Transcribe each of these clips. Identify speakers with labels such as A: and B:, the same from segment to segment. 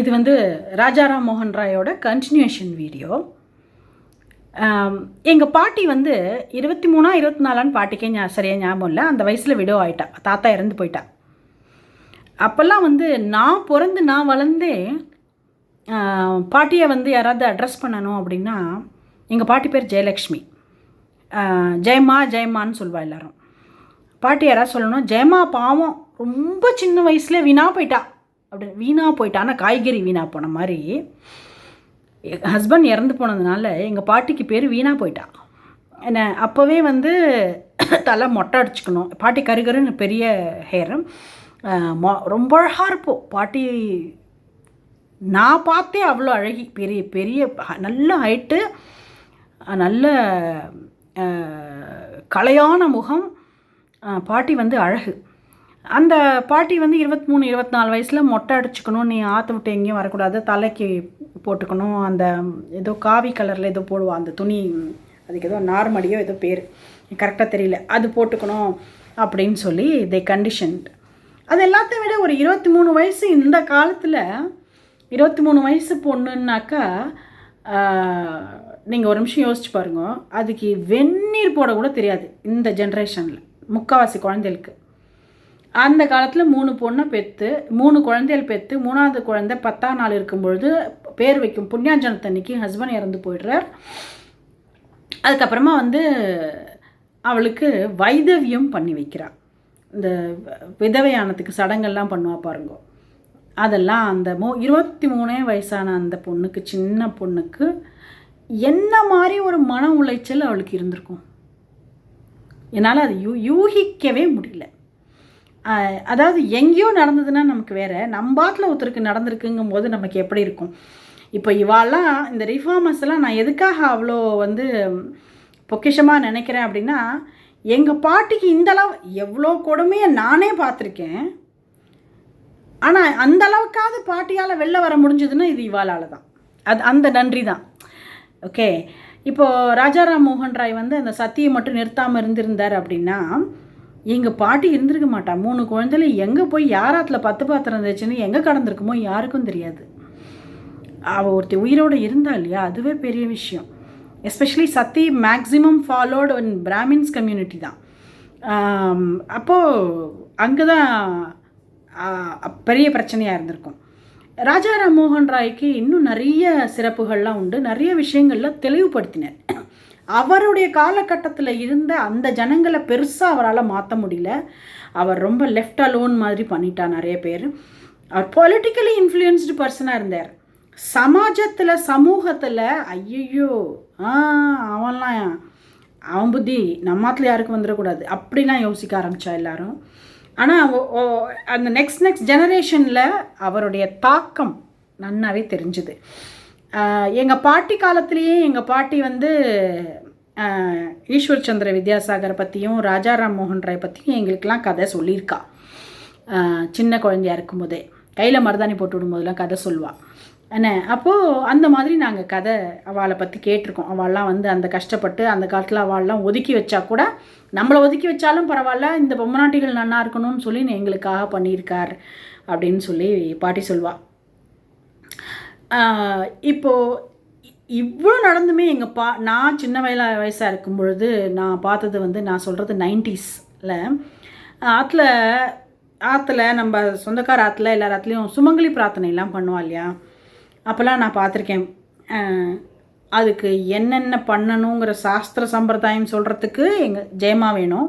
A: இது வந்து ராஜாராம் மோகன் ராயோட கண்டினியூஷன் வீடியோ எங்கள் பாட்டி வந்து இருபத்தி மூணா இருபத்தி நாலான்னு பாட்டிக்கே ஞா சரியாக ஞாபகம் இல்லை. அந்த வயசில் விடோ ஆகிட்டா தாத்தா இறந்து போயிட்டா. அப்போல்லாம் வந்து நான் பிறந்து நான் வளர்ந்தே பாட்டியை வந்து யாராவது அட்ரஸ் பண்ணணும் அப்படின்னா எங்கள் பாட்டி பேர் ஜெயலக்ஷ்மி. ஜெயம்மா ஜெயம்மான்னு சொல்லுவா எல்லாரும். பாட்டி யாராவது சொல்லணும் ஜெயம்மா பாவம் ரொம்ப சின்ன வயசுல வீணாக போயிட்டா. அப்படி வீணாக போயிட்டா ஆனால் காய்கறி வீணாக போன மாதிரி. ஹஸ்பண்ட் இறந்து போனதுனால எங்கள் பாட்டிக்கு பேர் வீணாக போயிட்டா. என்ன அப்போவே வந்து தலை மொட்டை அடிச்சுக்கணும். பாட்டி கருகருன்னு பெரிய ஹேர் மொ ரொம்ப அழகாக இருப்போம் பாட்டி நான் பார்த்தே அவ்வளோ அழகி பெரிய பெரிய நல்ல ஹைட்டு நல்ல கலையான முகம். பாட்டி வந்து அழகு. அந்த பாட்டி வந்து இருபத்தி மூணு இருபத்தி நாலு வயசில் மொட்டை அடிச்சுக்கணும். நீ ஆற்ற விட்டு எங்கேயும் வரக்கூடாது. தலைக்கு போட்டுக்கணும். அந்த ஏதோ காவி கலரில் ஏதோ போடுவோம் அந்த துணி அதுக்கு ஏதோ நார்மடியோ ஏதோ பேர். கரெக்டாக தெரியல. அது போட்டுக்கணும் அப்படின்னு சொல்லி தே கண்டிஷன்ட் அது எல்லாத்தையும் விட ஒரு இருபத்தி மூணு வயசு இந்த காலத்தில் இருபத்தி மூணு வயசு பொண்ணுன்னாக்கா நீங்கள் ஒரு நிமிஷம் யோசிச்சு பாருங்க. அதுக்கு வெந்நீர் போட கூட தெரியாது இந்த ஜென்ரேஷனில் முக்கால்வாசி குழந்தைகளுக்கு. அந்த காலத்தில் மூணு பொண்ணை பெற்று மூணு குழந்தைகள் பெற்று மூணாவது குழந்தை பத்தாம் நாள் இருக்கும் பொழுது பேர் வைக்கும் புண்ணியாஞ்சனத்தன்னைக்கு ஹஸ்பண்ட் இறந்து போயிடுறார். அதுக்கப்புறமா வந்து அவளுக்கு வைதவியம் பண்ணி வைக்கிறாள் இந்த விதவையானத்துக்கு சடங்கெல்லாம் பண்ணுவா பாருங்க. அதெல்லாம் அந்த மூ இருபத்தி மூணே வயசான அந்த பொண்ணுக்கு சின்ன பொண்ணுக்கு என்ன மாதிரி ஒரு மன உளைச்சல் அவளுக்கு இருந்திருக்கும். என்னால் அது யூ யூகிக்கவே முடியல. அதாவது எங்கேயோ நடந்ததுன்னா நமக்கு வேறு. நம்ம பாட்டில் ஒருத்தருக்கு நடந்திருக்குங்கும் போது நமக்கு எப்படி இருக்கும்? இப்போ இவாலாம் இந்த ரிஃபார்மர்ஸ்லாம் நான் எதுக்காக அவ்வளோ வந்து பொக்கிஷமாக நினைக்கிறேன் அப்படின்னா எங்கள் பாட்டிக்கு இந்த அளவு எவ்வளோ கொடுமையை நானே பார்த்துருக்கேன். ஆனால் அந்த அளவுக்காவது பாட்டியால் வெளில வர முடிஞ்சதுன்னா இது இவாளால் தான் அது அந்த நன்றி தான் ஓகே இப்போது ராஜாராம் மோகன் ராய் வந்து அந்த சத்தியை மட்டும் நிறுத்தாமல் இருந்திருந்தார் அப்படின்னா எங்கள் பாட்டி இருந்திருக்க மாட்டா. மூணு குழந்தைல எங்கே போய் யாராத்தில் பத்து பாத்திரம் இருந்துச்சுன்னு எங்கே கடந்திருக்குமோ யாருக்கும் தெரியாது. அவள் ஒருத்தி உயிரோடு இருந்தா இல்லையா? அதுவே பெரிய விஷயம். Especially Sathy maximum followed in Brahmins community தான். அப்போது அங்கே தான் பெரிய பிரச்சனையாக இருந்திருக்கும். ராஜாராம் மோகன் ராய்க்கு இன்னும் நிறைய சிறப்புகள்லாம் உண்டு. நிறைய விஷயங்களில் தெளிவுபடுத்தினார். அவருடைய காலகட்டத்தில் இருந்த அந்த ஜனங்களை பெருசாக அவரால் மாற்ற முடியல. அவர் ரொம்ப லெஃப்ட் அலோன் மாதிரி பண்ணிட்டார் நிறைய பேர். அவர் பொலிட்டிக்கலி இன்ஃப்ளூயன்ஸ்டு பர்சனாக இருந்தார். சமாஜத்தில் சமூகத்தில் ஐயையோ ஆ அவன்லாம் அவன் புத்தி நம்மாத்தில் யாருக்கும் வந்துடக்கூடாது. அப்படிலாம் யோசிக்க ஆரம்பித்தா எல்லாரும். ஆனால் அந்த நெக்ஸ்ட் நெக்ஸ்ட் ஜெனரேஷனில் அவருடைய தாக்கம் நன்னாவே தெரிஞ்சுது. எங்கள் பாட்டி காலத்துலேயே எங்கள் பாட்டி வந்து ஈஸ்வர் சந்திர வித்யாசாகரை பற்றியும் ராஜாராம் மோகன் ராய் பற்றியும் எங்களுக்கெல்லாம் கதை சொல்லியிருக்கா. சின்ன குழந்தையா இருக்கும்போதே. கையில் மருதாணி போட்டு விடும்போதெல்லாம் கதை சொல்லுவாள் என்ன அப்போது அந்த மாதிரி நாங்கள் கதை அவளை பற்றி கேட்டிருக்கோம். அவள்லாம் வந்து அந்த கஷ்டப்பட்டு அந்த காலத்தில் அவள்லாம் ஒதுக்கி வச்சா கூட நம்மளை ஒதுக்கி வச்சாலும் பரவாயில்ல இந்த பொம்மநாட்டிகள் நல்லா இருக்கணும்னு சொல்லி எங்களுக்காக பண்ணியிருக்கார் அப்படின்னு சொல்லி பாட்டி சொல்வாள் இப்போது இவ்வளோ நடந்துமே எங்கள் பா நான் சின்ன வயல வயசாக இருக்கும் பொழுது நான் பார்த்தது வந்து நான் சொல்கிறது நைன்டிஸில். ஆற்றுல ஆற்றுல நம்ம சொந்தக்கார ஆற்றுல எல்லார் ஆற்றுலையும் சுமங்கலி பிரார்த்தனைலாம் பண்ணுவா இல்லையா? அப்போல்லாம் நான் பார்த்துருக்கேன். அதுக்கு என்னென்ன பண்ணணுங்கிற சாஸ்திர சம்பிரதாயம் சொல்கிறதுக்கு எங்கள் ஜெயமா வேணும்.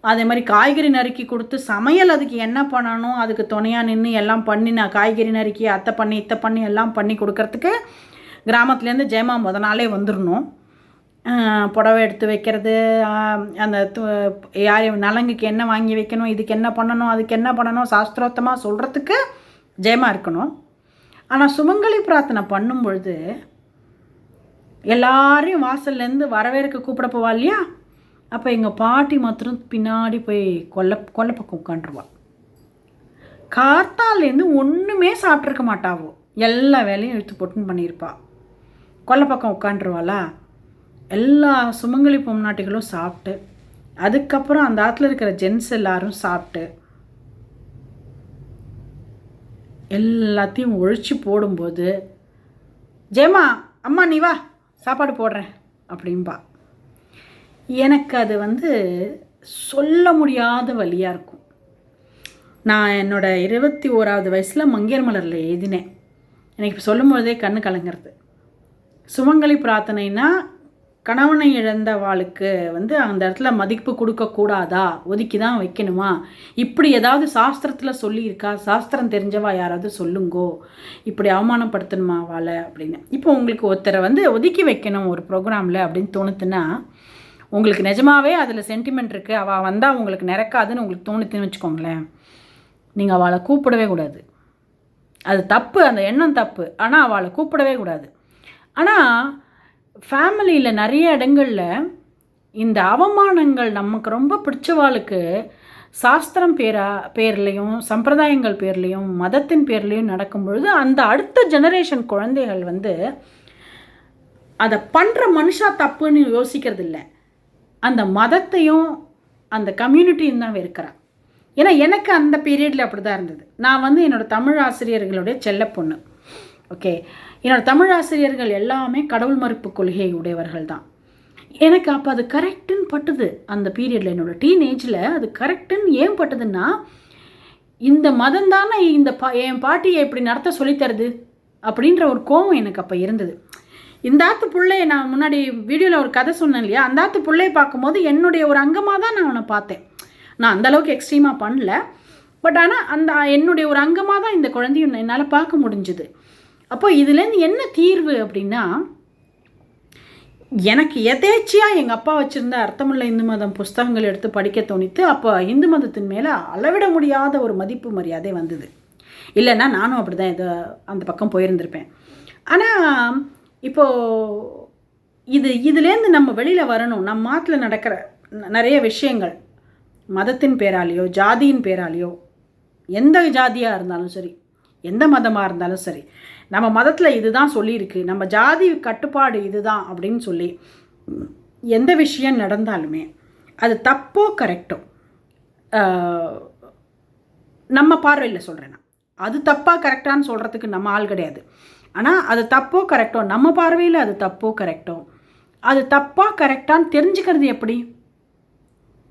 A: அதே மாதிரி காய்கறி நறுக்கி கொடுத்து சமையல் அதுக்கு என்ன பண்ணணும்? அதுக்கு துணையாக நின்று எல்லாம் பண்ணி நான் காய்கறி நறுக்கி அத்தை பண்ணி இத்தை பண்ணி எல்லாம் பண்ணி கொடுக்கறதுக்கு கிராமத்துலேருந்து ஜெயமா முத நாளே வந்துடணும். புடவை எடுத்து வைக்கிறது அந்த து- யார் நலங்குக்கு என்ன வாங்கி வைக்கணும் இதுக்கு என்ன பண்ணணும் அதுக்கு என்ன பண்ணணும் சாஸ்திரோத்தமாக சொல்கிறதுக்கு ஜெயமா இருக்கணும். ஆனால் சுமங்கலி பிரார்த்தனை பண்ணும் பொழுது எல்லாரையும் வாசல்லேருந்து வரவேற்க கூப்பிட போவா இல்லையா? அப்போ எங்கள் பாட்டி மாத்திரம் பின்னாடி போய் கொல்ல கொல்ல பக்கம் உட்காந்துருவா கார்த்தாலேருந்து ஒன்றுமே சாப்பிட்ருக்க மாட்டாவோ எல்லா வேலையும் இழுத்து போட்டுன்னு பண்ணியிருப்பா. கொல்ல பக்கம் உட்காந்துருவாளா எல்லா சுமங்கலி பொம்நாட்டிகளும் சாப்பிட்டு அதுக்கப்புறம் அந்த ஆற்றுல இருக்கிற ஜென்ஸ் எல்லாரும் சாப்பிட்டு எல்லாத்தையும் ஒழிச்சு போடும்போது ஜெயமா அம்மா நீ வா சாப்பாடு போடுறேன் அப்படின்பா எனக்கு அது வந்து சொல்ல முடியாத வழியாக இருக்கும். நான் என்னோடய இருபத்தி ஓராவது வயசில் மங்கையர் மலரில் எழுதினேன். எனக்கு இப்போ சொல்லும் பொழுதே கண்ணு கலங்கிறது. சுமங்கலி பிரார்த்தனைனா கணவனை இழந்த வாளுக்கு வந்து அந்த இடத்துல மதிப்பு கொடுக்கக்கூடாதா ஒதுக்கி தான் வைக்கணுமா? இப்படி ஏதாவது சாஸ்திரத்தில் சொல்லியிருக்கா? சாஸ்திரம் தெரிஞ்சவா யாராவது சொல்லுங்கோ? இப்படி அவமானப்படுத்தணுமா வாழை அப்படின்னு. இப்போ உங்களுக்கு ஒருத்தரை வந்து ஒதுக்கி வைக்கணும் ஒரு ப்ரோக்ராமில் அப்படின்னு தோணுத்துன்னா உங்களுக்கு நிஜமாவே அதில் சென்டிமெண்ட் இருக்குது அவள் வந்தால் உங்களுக்கு நிறக்காதுன்னு உங்களுக்கு தோணுத்துன்னு வச்சுக்கோங்களேன். நீங்கள் அவளை கூப்பிடவே கூடாது. அது தப்பு அந்த எண்ணம் தப்பு. ஆனால் அவளை கூப்பிடவே கூடாது. ஆனால் ஃபேமிலியில் நிறைய இடங்களில் இந்த அவமானங்கள் நமக்கு ரொம்ப பிடிச்சவாளுக்கு சாஸ்திரம் பேரா பேர்லேயும் சம்பிரதாயங்கள் பேர்லேயும் மதத்தின் பேர்லேயும் நடக்கும் பொழுது அந்த அடுத்த ஜெனரேஷன் குழந்தைகள் வந்து அதை பண்ணுற மனுஷா தப்புன்னு யோசிக்கிறது இல்லை அந்த மதத்தையும் அந்த கம்யூனிட்டியும் தான் வெறுக்கிறான் ஏன்னா எனக்கு அந்த பீரியடில் அப்படி தான் இருந்தது. நான் வந்து என்னோடய தமிழ் ஆசிரியர்களுடைய செல்ல பொண்ணு. ஓகே என்னோடய தமிழ் ஆசிரியர்கள் எல்லாமே கடவுள் மறுப்பு கொள்கை உடையவர்கள் தான். எனக்கு அப்போ அது கரெக்டுன்னு பட்டுது. அந்த பீரியடில் என்னோடய டீனேஜில் அது கரெக்டுன்னு ஏன் பட்டுதுன்னா இந்த மதம் தானே இந்த பா என் பாட்டியை இப்படி நடத்த சொல்லித்தருது அப்படின்ற ஒரு கோபம் எனக்கு அப்போ இருந்தது. இந்த ஆத்து பிள்ளைய நான் முன்னாடி வீடியோவில் ஒரு கதை சொன்னேன் இல்லையா? அந்த ஆத்து பிள்ளையை பார்க்கும்போது என்னுடைய ஒரு அங்கமாக தான் நான் அவனை பார்த்தேன். நான் அந்தளவுக்கு எக்ஸ்ட்ரீமாக பண்ணல. பட் ஆனால் அந்த என்னுடைய ஒரு அங்கமாக தான் இந்த குழந்தையும் என்னால் பார்க்க முடிஞ்சுது. அப்போ இதுலேருந்து என்ன தீர்வு அப்படின்னா எனக்கு எதேச்சியாக எங்கள் அப்பா வச்சுருந்த அர்த்தமுள்ள இந்து மதம் புஸ்தகங்கள் எடுத்து படிக்க தோணித்து அப்போ இந்து மதத்தின் மேலே அளவிட முடியாத ஒரு மதிப்பு மரியாதை வந்தது. இல்லைன்னா நானும் அப்படி தான் இதை அந்த பக்கம் போயிருந்திருப்பேன். ஆனால் இப்போது இது இதுலேருந்து நம்ம வெளியில் வரணும் நம்ம மாத்தில் நடக்கிற நிறைய விஷயங்கள். மதத்தின் பேராலேயோ ஜாதியின் பேராலேயோ எந்த ஜாதியாக இருந்தாலும் சரி எந்த மதமாக இருந்தாலும் சரி நம்ம மதத்தில் இதுதான் சொல்லியிருக்கு நம்ம ஜாதி கட்டுப்பாடு இதுதான் அப்படின்னு சொல்லி எந்த விஷயம் நடந்தாலுமே அது தப்போ கரெக்டோ நம்ம பார்வையில் சொல்கிறேன் நான். அது தப்பாக கரெக்டான்னு சொல்கிறதுக்கு நம்ம ஆள் கிடையாது. ஆனால் அது தப்போ கரெக்டோ? நம்ம பார்வையில் அது தப்போ கரெக்டோ? அது தப்பாக கரெக்டான்னு தெரிஞ்சுக்கிறது எப்படி?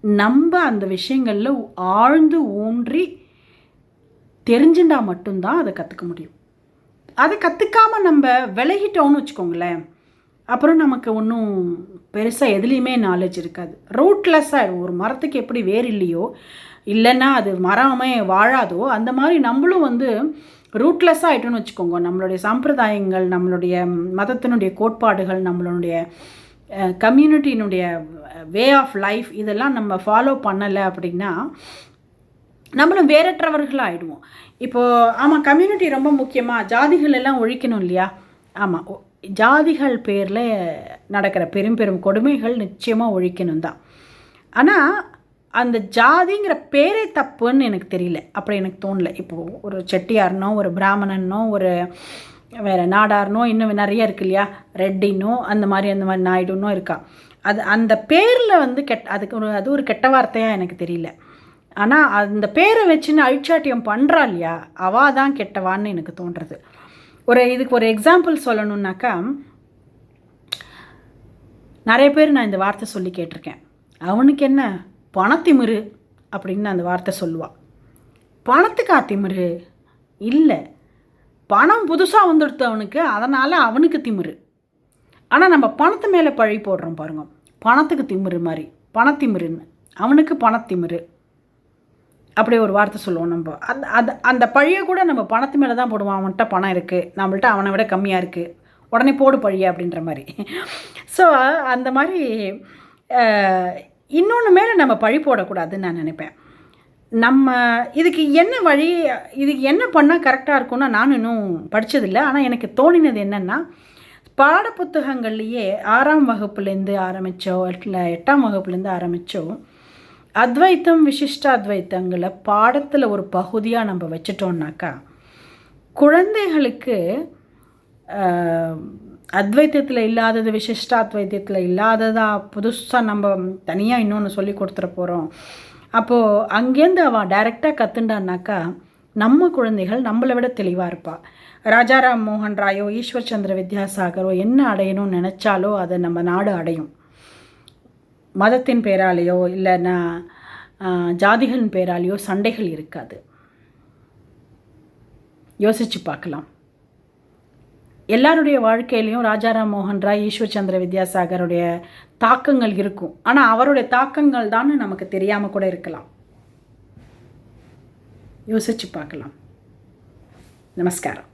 A: நம்ம அந்த விஷயங்களில் ஆழ்ந்து ஊன்றி தெரிஞ்சுட்டா மட்டும்தான் அதை கற்றுக்க முடியும். அதை கற்றுக்காமல் நம்ம விலகிட்டோம்னு வச்சுக்கோங்களேன் அப்புறம் நமக்கு ஒன்றும் பெருசாக எதுலேயுமே நாலேஜ் இருக்காது. ரூட்லெஸ்ஸாக ஒரு மரத்துக்கு எப்படி வேர் இல்லையோ இல்லைன்னா அது மரமே வாழாதோ அந்த மாதிரி நம்மளும் வந்து ரூட்லெஸ்ஸாக ஆகிட்டோன்னு வச்சுக்கோங்க. நம்மளுடைய சம்பிரதாயங்கள் நம்மளுடைய மதத்தினுடைய கோட்பாடுகள் நம்மளுடைய கம்யூனிட்டியினுடைய வே ஆஃப் லைஃப் இதெல்லாம் நம்ம ஃபாலோ பண்ணலை அப்படின்னா நம்மளும் வேறற்றவர்களாக ஆகிடுவோம் இப்போது ஆமாம் கம்யூனிட்டி ரொம்ப முக்கியமாக ஜாதிகள் எல்லாம் ஒழிக்கணும் இல்லையா? ஆமாம் ஜாதிகள் பேரில் நடக்கிற பெரும் பெரும் கொடுமைகள் நிச்சயமாக ஒழிக்கணும் தான் ஆனால் அந்த ஜாதிங்கிற பேரே தப்புன்னு எனக்கு தெரியல. அப்படி எனக்கு தோணலை. இப்போது ஒரு செட்டியார்னோ ஒரு பிராமணனோ ஒரு வேறு நாடார்னோ இன்னும் நிறைய இருக்கு இல்லையா? ரெட்டினோ அந்த மாதிரி அந்த மாதிரி நாயுடுனோ இருக்கா. அது அந்த பேரில் வந்து கெட் அதுக்கு ஒரு அது ஒரு கெட்ட வார்த்தையாக எனக்கு தெரியல. ஆனால் அந்த பேரை வச்சுன்னு அழிச்சாட்டியம் பண்ணுறா இல்லையா? அவா தான் கெட்டவான்னு எனக்கு தோன்றுறது ஒரு இதுக்கு ஒரு எக்ஸாம்பிள் சொல்லணுன்னாக்கா நிறைய பேர் நான் இந்த வார்த்தை சொல்லி கேட்டிருக்கேன். அவனுக்கு என்ன? பணத்திமிரு அப்படின்னு அந்த வார்த்தை சொல்லுவாள் பணத்துக்கா திமிரு? இல்லை. பணம் புதுசாக வந்துடுத்து அவனுக்கு அதனால் அவனுக்கு திமிரு. ஆனால் நம்ம பணத்து மேலே பழி போடுறோம் பாருங்க. பணத்துக்கு திமிரு மாதிரி. பணத்திமிருன்னு. அவனுக்கு பணத்திமிரு. அப்படி ஒரு வார்த்தை சொல்லுவோம் நம்ம. அந்த அந்த அந்த பழியை கூட நம்ம பணத்து மேலே தான் போடுவோம். அவன்கிட்ட பணம் இருக்குது நம்மள்ட்ட அவனை விட கம்மியாக இருக்குது உடனே போடு பழிய அப்படின்ற மாதிரி. ஸோ அந்த மாதிரி இன்னொன்று மேலே நம்ம பழி போடக்கூடாதுன்னு நான் நினைப்பேன். நம்ம இதுக்கு என்ன வழி இதுக்கு என்ன பண்ணால் கரெக்டாக இருக்கும்னா நான் இன்னும் படித்ததில்லை ஆனால் எனக்கு தோணினது என்னென்னா பாடப்புத்தகங்கள்லேயே ஆறாம் வகுப்புலேருந்து ஆரம்பித்தோ இல்லை எட்டாம் வகுப்புலேருந்து ஆரம்பித்தோ அத்வைத்தம் விசிஷ்ட அத்வைத்தங்களை பாடத்தில் ஒரு பகுதியாக நம்ம வச்சிட்டோம்னாக்கா குழந்தைகளுக்கு அத்வைத்தியத்தில் இல்லாதது விசிஷ்டாத்வைத்தியத்தில் இல்லாததாக புதுசாக நம்ம தனியாக இன்னொன்று சொல்லி கொடுத்துட போகிறோம் அப்போது அங்கேருந்து அவன் டைரெக்டாக கற்றுண்டான்னாக்கா நம்ம குழந்தைகள் நம்மளை விட தெளிவாக இருப்பாள் ராஜாராம் மோகன் ராயோ ஈஸ்வர் சந்திர வித்யாசாகரோ என்ன அடையணும்னு நினச்சாலோ அதை நம்ம நாடு அடையும். மதத்தின் பேராலேயோ இல்லைன்னா ஜாதிகளின் பேராலேயோ சண்டைகள் இருக்காது. யோசித்து பார்க்கலாம். எல்லாருடைய வாழ்க்கையிலையும் ராஜாராம் மோகன் ராய் ஈஸ்வர் சந்திர வித்யாசாகருடைய தாக்கங்கள் இருக்கும். ஆனால் அவருடைய தாக்கங்கள் தான் நமக்கு தெரியாமல் கூட இருக்கலாம். யோசிச்சு பார்க்கலாம். நமஸ்காரம்.